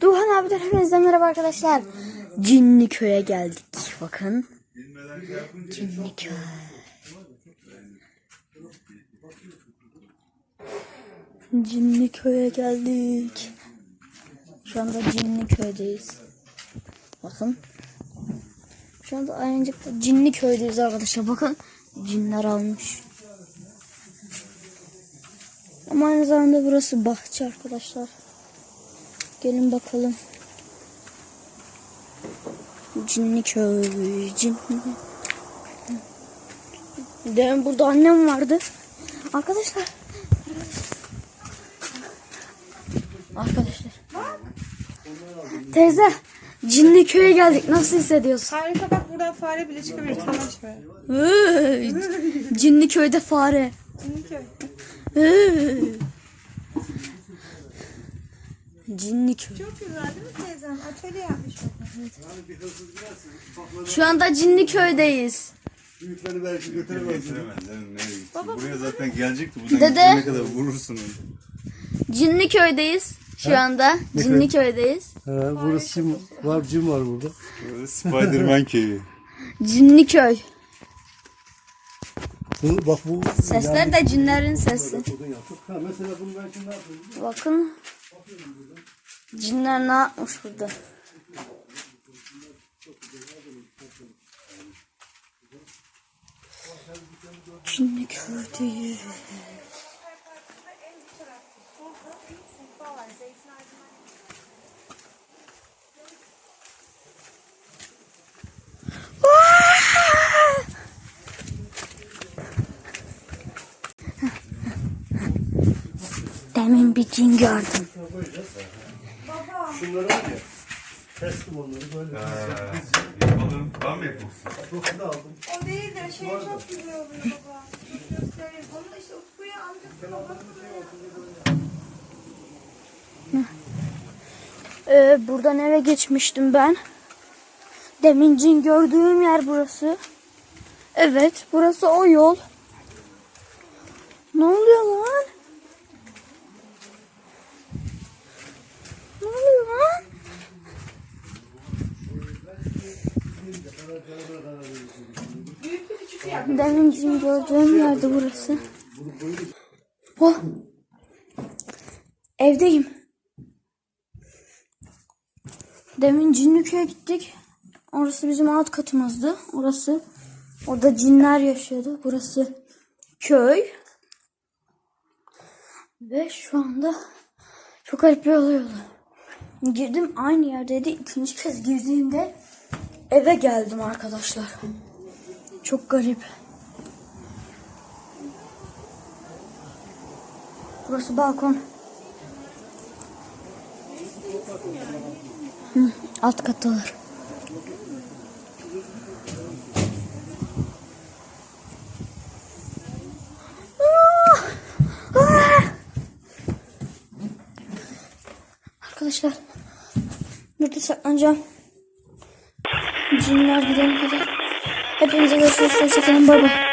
Duhan abiden hepinize merhaba arkadaşlar. Cinli köye geldik. Bakın. Cinli köy. Cinli köye geldik. Şu anda Cinli köydeyiz. Bakın. Şu anda Ayıncık'ta Cinli köydeyiz arkadaşlar. Bakın. Cinler almış. Ama aynı zamanda burası bahçe arkadaşlar. Gelin bakalım. Cinli köy, cinli. Demin burada annem vardı. Arkadaşlar. Arkadaşlar. Teyze, cinli köye geldik. Nasıl hissediyorsun? Harika bak buradan fare bile çıkabilir. Ver. Hey, cinli köyde fare. Çünkü Hey. Cinli köy. çok güzel değil mi teyzem? Atölye yapmış bak. Şu anda Cinli köydeyiz. Büyükleri belki götüremez. Getiremez. Yani ne- Buraya zaten gelecekti. Buradan Dede. gidene kadar vurursun onu. Cinli köydeyiz şu anda. Cinli köydeyiz. He, burası var, cim var burada. Böyle Spiderman köyü. Cinli köy. Bu, bak bu Sesler de cinlerin sesi. odun yaptık. Ha, mesela bunu ben şimdi ne yapayım? Bakın. Cinler ne yapmış burada? Cinli köydeyiz. Demin bir cin gördüm. Şunları var ya. Kestim onları böyle. Yapalım. Var mı yapalım? Dokunu aldım. O değil de şey çok güzel oluyor baba. Göstereyim. Onu da işte Utku'ya amcası babası Ee, buradan eve geçmiştim ben. Demin cin gördüğüm yer burası. Evet, burası o yol. Ne oluyor lan? Ne oluyor lan? Demin cin gördüğüm yerde burası. Oh. Evdeyim. Demin Cinliköy'e gittik. Orası bizim alt katımızdı. Orası. Orada cinler yaşıyordu. Burası köy. Ve şu anda çok garip bir olay oldu. Girdim aynı yerdeydi. İkinci kez girdiğimde eve geldim arkadaşlar. Çok garip. Burası balkon. Hı, alt kattalar. Ah! Ah! Arkadaşlar burada saklanacağım. Cinler gidene kadar. Hepinize görüşürüz. Hoşçakalın. Bay bay.